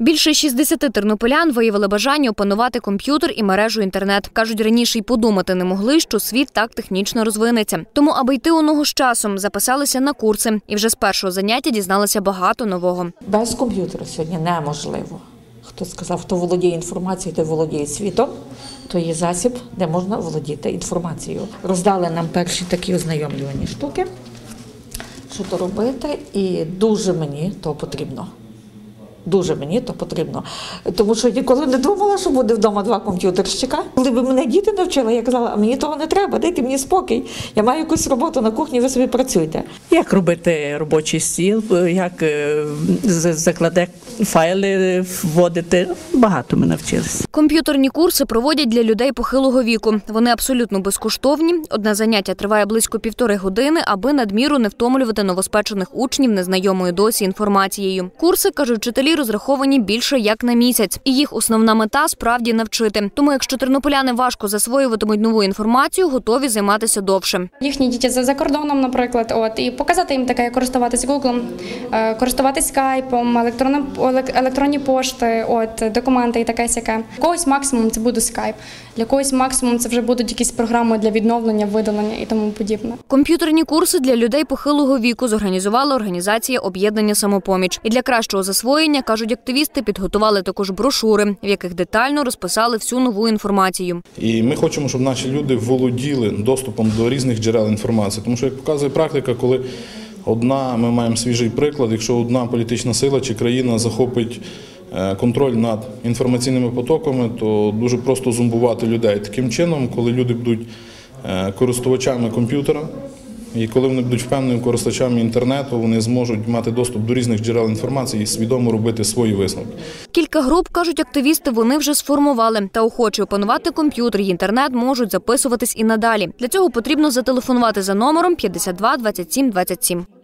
Більше 60 тернополян виявили бажання опанувати комп'ютер і мережу інтернет. кажуть, раніше й подумати не могли, що світ так технічно розвинеться. Тому, аби йти у ногу з часом, записалися на курси і вже з першого заняття дізналися багато нового. Без комп'ютера сьогодні неможливо. Хто сказав, хто володіє інформацією, той володіє світом, то є засіб, де можна володіти інформацією. Роздали нам перші такі ознайомлювані штуки, що то робити, і дуже мені то потрібно. Дуже мені то потрібно. Тому що ніколи не думала, що буде вдома два комп'ютерщика. Коли б мене діти навчили, я казала, а мені того не треба, дайте мені спокій. Я маю якусь роботу на кухні, ви собі працюйте. Як робити робочий стіл, як е, закладе файли вводити. Багато ми навчилися. Комп'ютерні курси проводять для людей похилого віку. Вони абсолютно безкоштовні. Одне заняття триває близько півтори години, аби надміру не втомлювати новоспечених учнів незнайомою досі інформацією. Курси кажуть, вчителі розраховані більше як на місяць, і їх основна мета справді навчити. Тому, якщо тернополяни важко засвоюватимуть нову інформацію, готові займатися довше. Їхні діти за кордоном, наприклад, от і показати їм таке, як користуватись Google, е, користуватись скайпом, електронним електронні пошти, от документи і таке сяке. Для когось максимум це буде скайп, для когось максимум це вже будуть якісь програми для відновлення, видалення і тому подібне. Комп'ютерні курси для людей похилого віку зорганізувала організація об'єднання самопоміч. І для кращого засвоєння кажуть активісти, підготували також брошури, в яких детально розписали всю нову інформацію. І ми хочемо, щоб наші люди володіли доступом до різних джерел інформації. Тому що, як показує практика, коли одна, ми маємо свіжий приклад, якщо одна політична сила чи країна захопить е, контроль над інформаційними потоками, то дуже просто зумбувати людей. Таким чином, коли люди будуть е, користувачами комп'ютера, і коли вони будуть впевненими користувачами інтернету, вони зможуть мати доступ до різних джерел інформації і свідомо робити свої висновки. Кілька груп, кажуть активісти, вони вже сформували. Та охочі опанувати комп'ютер і інтернет можуть записуватись і надалі. Для цього потрібно зателефонувати за номером 52 27 27.